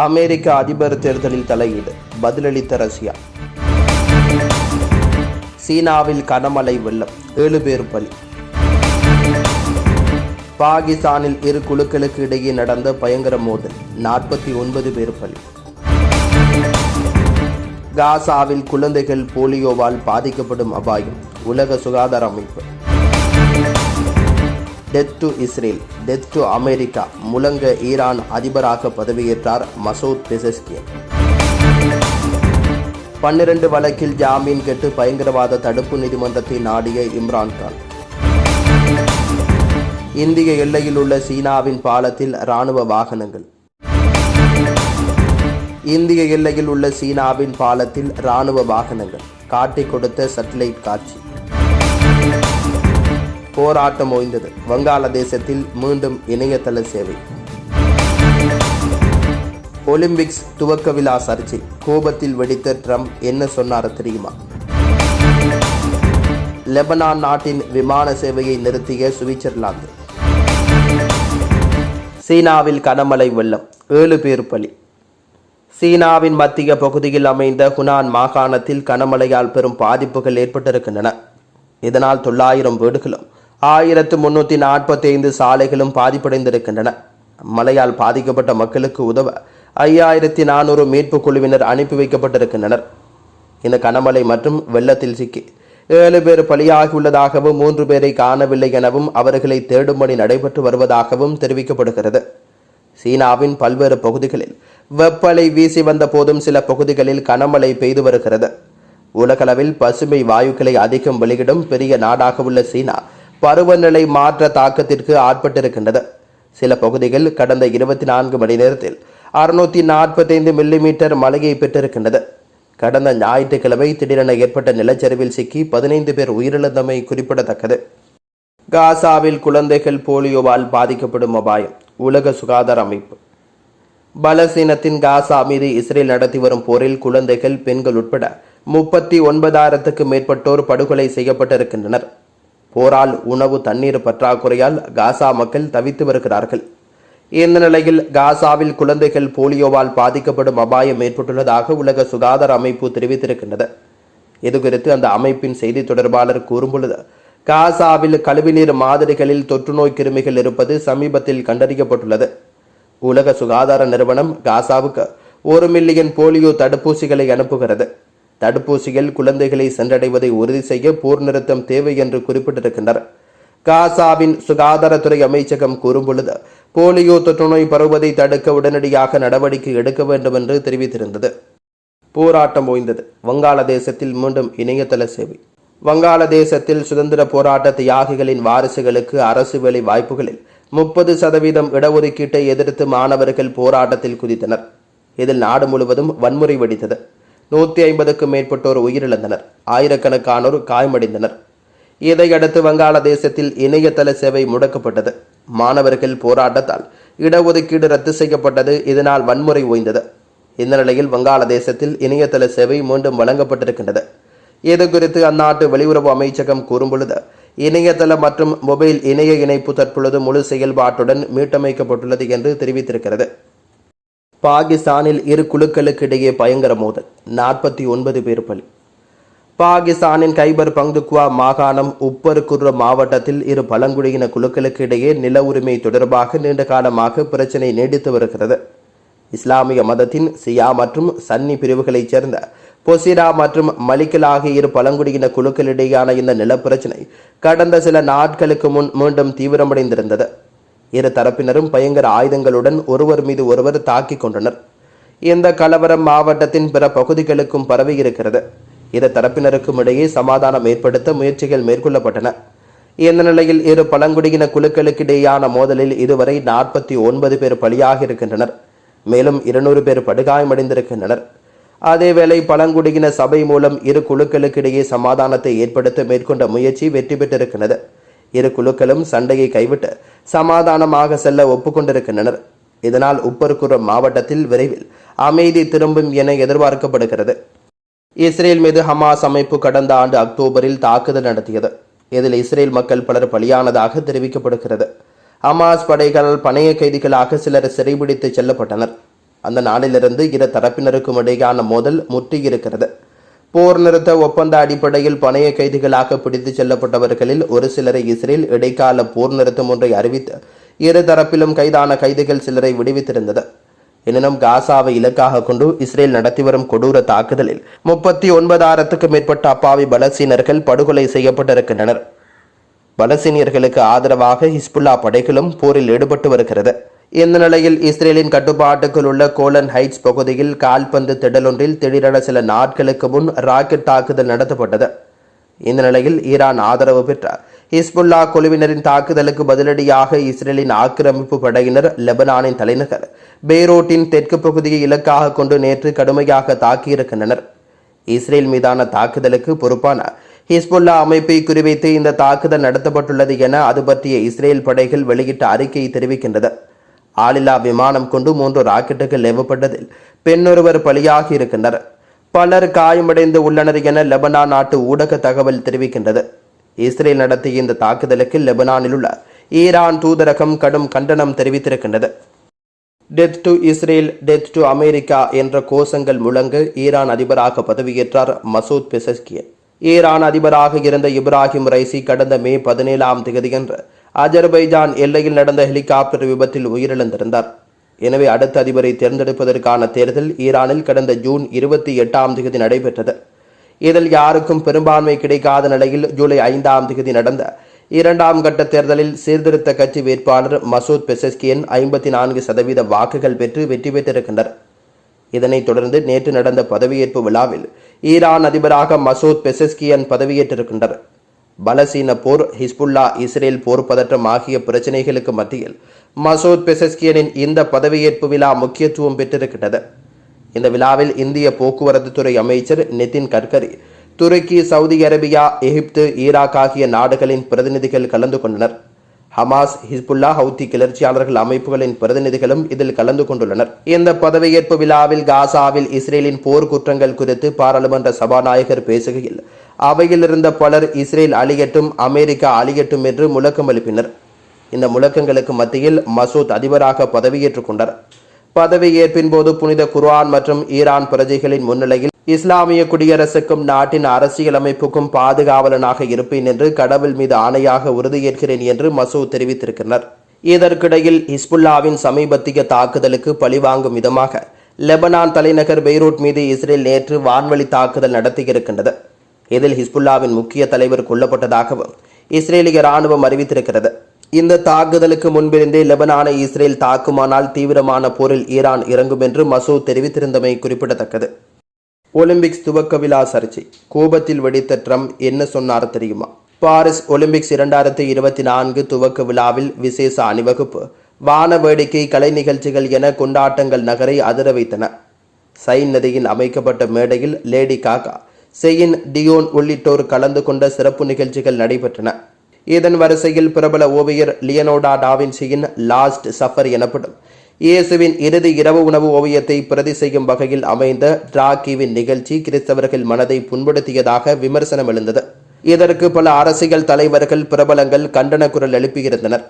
அமெரிக்க அதிபர் தேர்தலில் தலையீடு. பதிலளித்த ரஷ்யா. சீனாவில் கனமழை வெள்ளம். ஏழு பேர் பலி. பாகிஸ்தானில் இரு குழுக்களுக்கு இடையே நடந்த பயங்கர மோதல். நாற்பத்தி ஒன்பது பேர் பலி. காசாவில் குழந்தைகள் போலியோவால் பாதிக்கப்படும் அபாயம். உலக சுகாதார அமைப்பு. Death to Israel death to America முழங்க ஈரான் அதிபராக பதவியேற்றார் மசூத் பெசஸ்கியன். பன்னிரண்டு வழக்கில் ஜாமீன் கேட்டு பயங்கரவாத தடுப்பு நீதிமன்றத்தை நாடிய இம்ரான்கான் இந்திய எல்லையில் உள்ள சீனாவின் பாலத்தில் ராணுவ வாகனங்கள். இந்திய எல்லையில் உள்ள சீனாவின் பாலத்தில் ராணுவ வாகனங்கள். காட்டிக் கொடுத்த சேட்டலைட் காட்சி. போராட்டம் ஓய்ந்தது. வங்காளதேசத்தில் மீண்டும் இணையதள சேவை. ஒலிம்பிக்ஸ் துவக்க விழா சர்ச்சை. கோபத்தில் வெடித்த ட்ரம்ப் என்ன சொன்னார் தெரியுமா? லெபனான் நாட்டின் விமான சேவையை நிறுத்திய சுவிட்சர்லாந்து. சீனாவில் கனமழை வெள்ளம். ஏழு பேர் பலி. சீனாவின் மத்திய பகுதியில் அமைந்த ஹுனான் மாகாணத்தில் கனமழையால் பெரும் பாதிப்புகள் ஏற்பட்டிருக்கின்றன. இதனால் தொள்ளாயிரம் வீடுகளும் ஆயிரத்து முன்னூற்றி நாற்பத்தி ஐந்து சாலைகளும் பாதிப்படைந்திருக்கின்றன. மழையால் பாதிக்கப்பட்ட மக்களுக்கு உதவ ஐயாயிரத்தி நானூறு மீட்பு குழுவினர் அனுப்பி வைக்கப்பட்டிருக்கின்றனர். இந்த கனமழை மற்றும் வெள்ளத்தில் சிக்கி ஏழு பேர் பலியாகியுள்ளதாகவும் மூன்று பேரை காணவில்லை எனவும் அவர்களை தேடும் பணி நடைபெற்று வருவதாகவும் தெரிவிக்கப்படுகிறது. சீனாவின் பல்வேறு பகுதிகளில் வெப்பலை வீசி வந்த போதும் சில பகுதிகளில் கனமழை பெய்து வருகிறது. உலகளவில் பசுமை வாயுக்களை அதிகம் வெளியிடும் பெரிய நாடாக உள்ள சீனா பருவநிலை மாற்ற தாக்கத்திற்கு ஆட்பட்டிருக்கின்றது. சில பகுதிகள் கடந்த இருபத்தி நான்கு மணி நேரத்தில் அறுநூத்தி நாற்பத்தைந்து மில்லிமீட்டர் மழையை பெற்றிருக்கின்றது. கடந்த ஞாயிற்றுக்கிழமை திடீரென ஏற்பட்ட நிலச்சரிவில் சிக்கி பதினைந்து பேர் உயிரிழந்தமை குறிப்பிடத்தக்கது. காசாவில் குழந்தைகள் போலியோவால் பாதிக்கப்படும் அபாயம் உலக சுகாதார அமைப்பு. பலசீனத்தின் காசா மீது இஸ்ரேல் நடத்தி வரும் போரில் குழந்தைகள் பெண்கள் உட்பட முப்பத்தி ஒன்பதாயிரத்துக்கு மேற்பட்டோர் படுகொலை செய்யப்பட்டிருக்கின்றனர். போரால் உணவு தண்ணீர் பற்றாக்குறையால் காசா மக்கள் தவித்து வருகிறார்கள். இந்த நிலையில் காசாவில் குழந்தைகள் போலியோவால் பாதிக்கப்படும் அபாயம் ஏற்பட்டுள்ளதாக உலக சுகாதார அமைப்பு தெரிவித்திருக்கின்றது. இதுகுறித்து அந்த அமைப்பின் செய்தி தொடர்பாளர் கூறும்பொழுது காசாவில் கழிவுநீர் மாதிரிகளில் தொற்றுநோய் கிருமிகள் இருப்பது சமீபத்தில் கண்டறியப்பட்டுள்ளது. உலக சுகாதார நிறுவனம் காசாவுக்கு ஒரு மில்லியன் போலியோ தடுப்பூசிகளை அனுப்புகிறது. தடுப்பூசிகள் குழந்தைகளை சென்றடைவதை உறுதி செய்ய போர் நிறுத்தம் தேவை என்று குறிப்பிட்டிருக்கின்றனர். காசாவின் சுகாதாரத்துறை அமைச்சகம் கூறும்பொழுது போலியோ தொற்றுநோய் பரவுவதை தடுக்க உடனடியாக நடவடிக்கை எடுக்க வேண்டும் என்று தெரிவித்திருந்தது. போராட்டம் ஓய்ந்தது. வங்காளதேசத்தில் மீண்டும் இணையதள சேவை. வங்காளதேசத்தில் சுதந்திர போராட்ட தியாகிகளின் வாரிசுகளுக்கு அரசு வேலை வாய்ப்புகளில் முப்பது சதவீதம் இடஒதுக்கீட்டை எதிர்த்து மாணவர்கள் போராட்டத்தில் குதித்தனர். இதில் நாடு முழுவதும் வன்முறை வெடித்தது. நூற்றி ஐம்பதுக்கும் மேற்பட்டோர் உயிரிழந்தனர். ஆயிரக்கணக்கானோர் காயமடைந்தனர். இதையடுத்து வங்காளதேசத்தில் இணையதள சேவை முடக்கப்பட்டது. மாணவர்கள் போராட்டத்தால் இடஒதுக்கீடு ரத்து செய்யப்பட்டது. இதனால் வன்முறை ஓய்ந்தது. இந்த நிலையில் வங்காளதேசத்தில் இணையதள சேவை மீண்டும் வழங்கப்பட்டிருக்கின்றது. இது குறித்து அந்நாட்டு வெளியுறவு அமைச்சகம் கூறும்பொழுது இணையதள மற்றும் மொபைல் இணைய இணைப்பு தற்பொழுது முழு செயல்பாட்டுடன் மீட்டமைக்கப்பட்டுள்ளது என்று தெரிவித்திருக்கிறது. பாகிஸ்தானில் இரு குழுக்களுக்கு இடையே பயங்கர மோதல். நாற்பத்தி ஒன்பது பேர் பலி. பாகிஸ்தானின் கைபர் பங்துக்வா மாகாணம் உப்பருக்குர்ர மாவட்டத்தில் இரு பழங்குடியின குழுக்களுக்கு இடையே நில உரிமை தொடர்பாக நீண்ட காலமாக பிரச்சினை நீடித்து வருகிறது. இஸ்லாமிய மதத்தின் சியா மற்றும் சன்னி பிரிவுகளைச் சேர்ந்த பொசிரா மற்றும் மலிக்கல் ஆகிய இரு பழங்குடியின குழுக்களிடையேயான இந்த நிலப்பிரச்சினை கடந்த சில நாட்களுக்கு முன் மீண்டும் தீவிரமடைந்திருந்தது. இரு தரப்பினரும் பயங்கர ஆயுதங்களுடன் ஒருவர் மீது ஒருவர் தாக்கிக் கொண்டனர். இந்த கலவரம் மாவட்டத்தின் பிற பகுதிகளுக்கும் பரவி இருக்கிறது. இரு தரப்பினருக்கும் இடையே சமாதானம் ஏற்படுத்த முயற்சிகள் மேற்கொள்ளப்பட்டன. இந்த நிலையில் இரு பழங்குடியின குழுக்களுக்கிடையேயான மோதலில் இதுவரை நாற்பத்தி ஒன்பது பேர் பலியாக இருக்கின்றனர். மேலும் இருநூறு பேர் படுகாயமடைந்திருக்கின்றனர். அதேவேளை பழங்குடியின சபை மூலம் இரு குழுக்களுக்கிடையே சமாதானத்தை ஏற்படுத்த மேற்கொண்ட முயற்சி வெற்றி பெற்றிருக்கிறது. இரு குழுக்களும் சண்டையை கைவிட்டு சமாதானமாக செல்ல ஒப்புக்கொண்டிருக்கின்றனர். இதனால் உப்பர்குரம் மாவட்டத்தில் விரைவில் அமைதி திரும்பும் என எதிர்பார்க்கப்படுகிறது. இஸ்ரேல் மீது ஹமாஸ் அமைப்பு கடந்த ஆண்டு அக்டோபரில் தாக்குதல் நடத்தியது. இதில் இஸ்ரேல் மக்கள் பலர் பலியானதாக தெரிவிக்கப்படுகிறது. ஹமாஸ் படைகள் பணைய கைதிகளாக சிலர் சிறைபிடித்து செல்லப்பட்டனர். அந்த நாளிலிருந்து இரு தரப்பினருக்கும் இடையான மோதல் முற்றியிருக்கிறது. போர் நிறுத்த ஒப்பந்த அடிப்படையில் பணைய கைதிகளாக பிடித்துச் செல்லப்பட்டவர்களில் ஒரு சிலரை இஸ்ரேல் இடைக்கால போர் நிறுத்தம் ஒன்றை அறிவித்து இரு தரப்பிலும் கைதான கைதிகள் சிலரை விடுவித்திருந்தது. எனினும் காசாவை இலக்காக கொண்டு இஸ்ரேல் நடத்தி வரும் கொடூர தாக்குதலில் முப்பத்தி ஒன்பதாயிரத்துக்கும் மேற்பட்ட அப்பாவி பலசீனர்கள் படுகொலை செய்யப்பட்டிருக்கின்றனர். பலசீனியர்களுக்கு ஆதரவாக ஹிஸ்புல்லா படைகளும் போரில் ஈடுபட்டு வருகிறது. இந்த நிலையில் இஸ்ரேலின் கட்டுப்பாட்டுக்குள் உள்ள கோலன் ஹைட்ஸ் பகுதியில் கால்பந்து திடலொன்றில் திடீரென சில நாட்களுக்கு முன் ராக்கெட் தாக்குதல் நடத்தப்பட்டது. இந்த நிலையில் ஈரான் ஆதரவு பெற்ற ஹிஸ்புல்லா குழுவினரின் தாக்குதலுக்கு பதிலடியாக இஸ்ரேலின் ஆக்கிரமிப்பு படையினர் லெபனானின் தலைநகர் பெய்ரோட்டின் தெற்கு பகுதியை இலக்காக கொண்டு நேற்று கடுமையாக தாக்கியிருக்கின்றனர். இஸ்ரேல் மீதான தாக்குதலுக்கு பொறுப்பான ஹிஸ்புல்லா அமைப்பை குறிவைத்து இந்த தாக்குதல் நடத்தப்பட்டுள்ளது என அது பற்றிய இஸ்ரேல் படைகள் வெளியிட்ட அறிக்கை தெரிவிக்கின்றது. ஆளில்லா விமானம் கொண்டு மூன்று ராக்கெட்டுகள் ஏவப்பட்டதில் பெண்ணொருவர் பலியாகி இருக்கின்றனர். பலர் காயமடைந்து உள்ளனர் என லெபனான் நாட்டு ஊடக தகவல் தெரிவிக்கின்றது. இஸ்ரேல் நடத்திய இந்த தாக்குதலுக்கு லெபனானில் உள்ள ஈரான் தூதரகம் கடும் கண்டனம் தெரிவித்திருக்கின்றது. Death to Israel death to America என்ற கோஷங்கள் முழங்க ஈரான் அதிபராக பதவியேற்றார் மசூத் பெசஸ்கியன். ஈரான் அதிபராக இருந்த இப்ராஹிம் ரைசி கடந்த மே பதினேழாம் தேதியன்று அஜர்பைஜான் எல்லையில் நடந்த ஹெலிகாப்டர் விபத்தில் உயிரிழந்திருந்தார். எனவே அடுத்த அதிபரை தேர்ந்தெடுப்பதற்கான தேர்தல் ஈரானில் கடந்த ஜூன் இருபத்தி எட்டாம் தேதி நடைபெற்றது. இதில் யாருக்கும் பெரும்பான்மை கிடைக்காத நிலையில் ஜூலை ஐந்தாம் தேதி நடந்த இரண்டாம் கட்ட தேர்தலில் சீர்திருத்த கட்சி வேட்பாளர் மசூத் பெசஸ்கியன் ஐம்பத்தி நான்கு சதவீத வாக்குகள் பெற்று வெற்றி பெற்றிருக்கின்றனர் இதனைத் தொடர்ந்து நேற்று நடந்த பதவியேற்பு விழாவில் ஈரான் அதிபராக மசூத் பெசஸ்கியன் பதவியேற்றிருக்கின்றனர் பலசீன போர் ஹிஸ்புல்லா இஸ்ரேல் போர் பதற்றம் ஆகிய பிரச்சனைகளுக்கு மத்தியில் மசூத் பெசஸ்கியனின் இந்த பதவியேற்பு விழா முக்கியத்துவம் பெற்றிருக்கிறது இந்த விழாவில் இந்திய போக்குவரத்து துறை அமைச்சர் நிதின் கட்கரி துருக்கி சவுதி அரேபியா எகிப்து ஈராக் ஆகிய நாடுகளின் பிரதிநிதிகள் கலந்து கொண்டனர். ஹமாஸ் ஹிஸ்புல்லா ஹவுத்தி கிளர்ச்சியாளர்கள் அமைப்புகளின் பிரதிநிதிகளும் இதில் கலந்து கொண்டுள்ளனர். இந்த பதவியேற்பு விழாவில் காசாவில் இஸ்ரேலின் போர் குற்றங்கள் குறித்து பாராளுமன்ற சபாநாயகர் பேசுகையில் அவையில் இருந்த பலர் இஸ்ரேல் அழியட்டும் அமெரிக்கா அழியட்டும் என்று முழக்கம் எழுப்பினர் இந்த முழக்கங்களுக்கு மத்தியில் மசூத் அதிபராக பதவியேற்றுக் கொண்டார். பதவியேற்பின் போது புனித குர்ஆன் மற்றும் ஈரான் பிரஜைகளின் முன்னிலையில் இஸ்லாமிய குடியரசுக்கும் நாட்டின் அரசியலமைப்புக்கும் பாதுகாவலனாக இருப்பேன் என்று கடவுள் மீது ஆணையாக உறுதியேற்கிறேன் என்று மசூத் தெரிவித்திருக்கிறார். இதற்கிடையில் ஹிஸ்புல்லாவின் சமீபத்திய தாக்குதலுக்கு பழிவாங்கும் விதமாக லெபனான் தலைநகர் பெய்ரூட் மீது இஸ்ரேல் நேற்று வான்வழி தாக்குதல் நடத்தியிருக்கின்றது. இதில் ஹிஸ்புல்லாவின் முக்கிய தலைவர் கொல்லப்பட்டதாகவும் இஸ்ரேலிய ராணுவம் அறிவித்திருக்கிறது. இந்த தாக்குதலுக்கு முன்பிருந்தே லெபனானை இஸ்ரேல் தாக்குமானால் தீவிரமான போரில் ஈரான் இறங்கும் என்று மசூத் தெரிவித்திருந்தமை குறிப்பிடத்தக்கது. ஒலிம்பிக்ஸ் துவக்க விழா சர்ச்சை. கோபத்தில் வெடித்த ட்ரம்ப் என்ன சொன்னார் தெரியுமா? பாரிஸ் ஒலிம்பிக்ஸ் இரண்டாயிரத்தி இருபத்தி நான்கு துவக்க விழாவில் விசேஷ அணிவகுப்பு வான வேடிக்கை கலை நிகழ்ச்சிகள் என கொண்டாட்டங்கள் நகரை அதிர வைத்தன. சைன் நதியில் அமைக்கப்பட்ட மேடையில் லேடி காகா செயின் டியோன் உள்ளிட்டோர் கலந்து கொண்ட சிறப்பு நிகழ்ச்சிகள் நடைபெற்றன. இதன் வரிசையில் பிரபல ஓவியர் லியனோடா டாவின்சியின் லாஸ்ட் சஃபர் எனப்படும். இயேசுவின் இறுதி இரவு உணவு ஓவியத்தை பிரதி செய்யும் வகையில் அமைந்த டிராகிவின் நிகழ்ச்சி கிறிஸ்தவர்கள் மனதை புண்படுத்தியதாக விமர்சனம் எழுந்தது. இதற்கு பல அரசியல் தலைவர்கள் பிரபலங்கள் கண்டன குரல் எழுப்பியிருந்தனர்.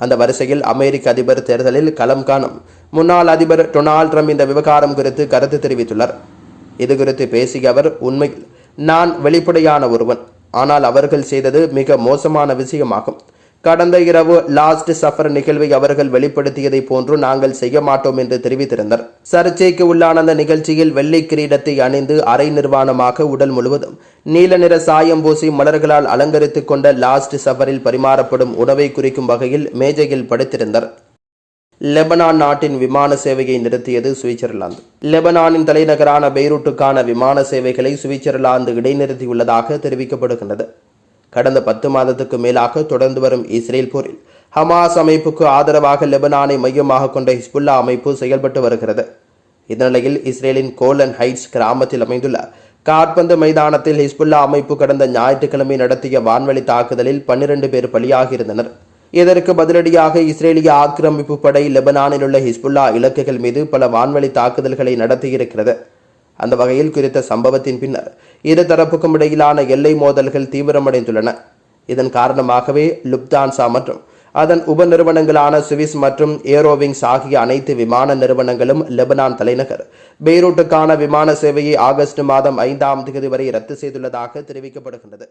அந்த வரிசையில் அமெரிக்க அதிபர் தேர்தலில் களம் காணும் முன்னாள் அதிபர் டொனால்ட் ட்ரம்ப் இந்த விவகாரம் குறித்து கருத்து தெரிவித்துள்ளார். இது குறித்து பேசிய அவர் உண்மையில் நான் வெளிப்படையான ஒருவன். ஆனால் அவர்கள் செய்தது மிக மோசமான விஷயமாகும். கடந்த இரவு லாஸ்ட் சஃபர் நிகழ்வை அவர்கள் வெளிப்படுத்தியதை போன்று நாங்கள் செய்ய மாட்டோம் என்று தெரிவித்திருந்தனர். சர்ச்சைக்கு உள்ளான அந்த நிகழ்ச்சியில் வெள்ளை கிரீடத்தை அணிந்து அரை நிர்வாணமாக உடல் முழுவதும் நீல நிற சாயம் பூசி மலர்களால் அலங்கரித்துக் கொண்ட லாஸ்ட் சஃபரில் பரிமாறப்படும் உணவை குறிக்கும் வகையில் மேஜையில் படுத்திருந்தனர். லெபனான் நாட்டின் விமான சேவையை நிறுத்தியது சுவிட்சர்லாந்து. லெபனானின் தலைநகரான பெய்ரூட்டுக்கான விமான சேவைகளை சுவிட்சர்லாந்து இடைநிறுத்தியுள்ளதாக தெரிவிக்கப்படுகின்றது. கடந்த பத்து மாதத்துக்கு மேலாக தொடர்ந்து வரும் இஸ்ரேல் போரில் ஹமாஸ் அமைப்புக்கு ஆதரவாக லெபனானை மையமாக கொண்ட ஹிஸ்புல்லா அமைப்பு செயல்பட்டு வருகிறது. இந்நிலையில் இஸ்ரேலின் கோலன் ஹைட்ஸ் கிராமத்தில் அமைந்துள்ள காற்பந்து மைதானத்தில் ஹிஸ்புல்லா அமைப்பு கடந்த ஞாயிற்றுக்கிழமை நடத்திய வான்வழி தாக்குதலில் பன்னிரண்டு பேர் பலியாகியிருந்தனர். இதற்கு பதிலடியாக இஸ்ரேலிய ஆக்கிரமிப்பு படை லெபனானில் உள்ள ஹிஸ்புல்லா இலக்குகள் மீது பல வான்வழி தாக்குதல்களை நடத்தியிருக்கிறது. அந்த வகையில் குறித்த சம்பவத்தின் பின்னர் இரு தரப்புக்கும் இடையிலான எல்லை மோதல்கள் தீவிரமடைந்துள்ளன. இதன் காரணமாகவே லுப்தான்சா மற்றும் அதன் உப நிறுவனங்களான சுவிஸ் மற்றும் ஏரோவிங்ஸ் ஆகிய அனைத்து விமான நிறுவனங்களும் லெபனான் தலைநகர் பெய்ரூட்டுக்கான விமான சேவையை ஆகஸ்ட் மாதம் ஐந்தாம் தேதி வரை ரத்து செய்துள்ளதாக தெரிவிக்கப்படுகின்றது.